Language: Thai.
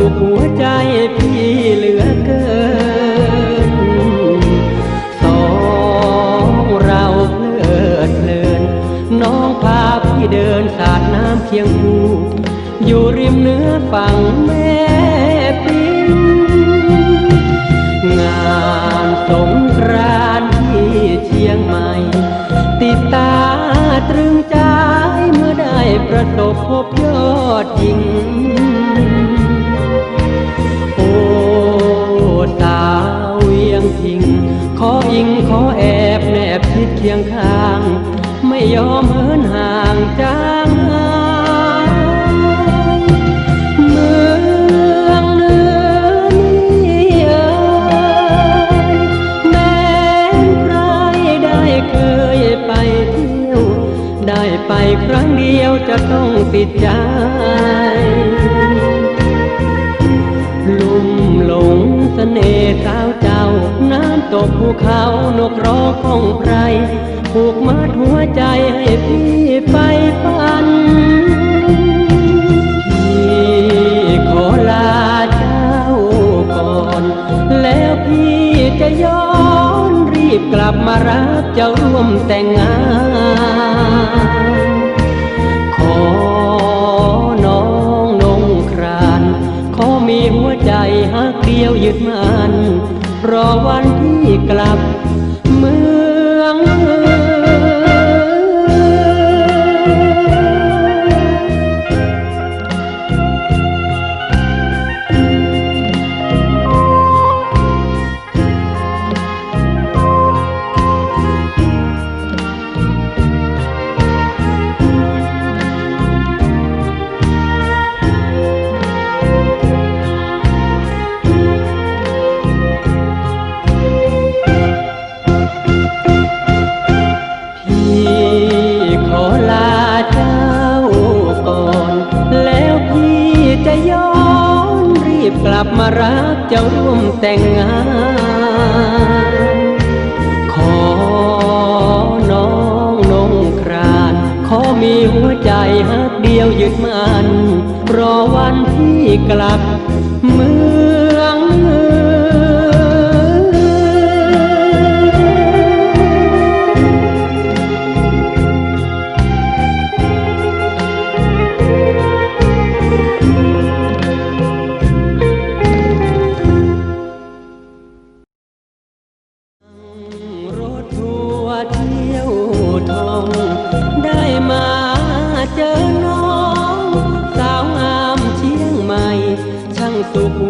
สุขหัวใจพี่เหลือเกิน สองเราเพลิดเพลิน น้องพาพี่เดินสาดน้ำเคียงคู่อยู่ริมเนื้อฝั่งแม่ปิ้งงานสงกรานต์ที่เชียงใหม่ ติดตาตรึงใจเมื่อได้ประสบพบยอดจริง เคียงข้าง ไม่ยอมเหินห่างจางหายเมืองเหนือนี่เอ่ยแม้ใครได้เคยไปเที่ยว ได้ไปครั้งเดียวจะต้องติดใจลุ่มหลงเสน่ห์ ตกภูเขานกร้องของไพรผูกมัดหัวใจให้พี่ไปฝัน พี่ขอลาเจ้าก่อน แล้วพี่จะย้อนรีบกลับมารักเจ้าร่วมแต่งงานขอน้องนงคราน ขอมีหัวใจหักเดียวยึดมัน รอวันที่กลับ มารักเจ้าร่วมแต่งงาน ขอน้องนงคราน ขอมีหัวใจหักเดียวยึดมัน รอวันที่กลับเมือ เ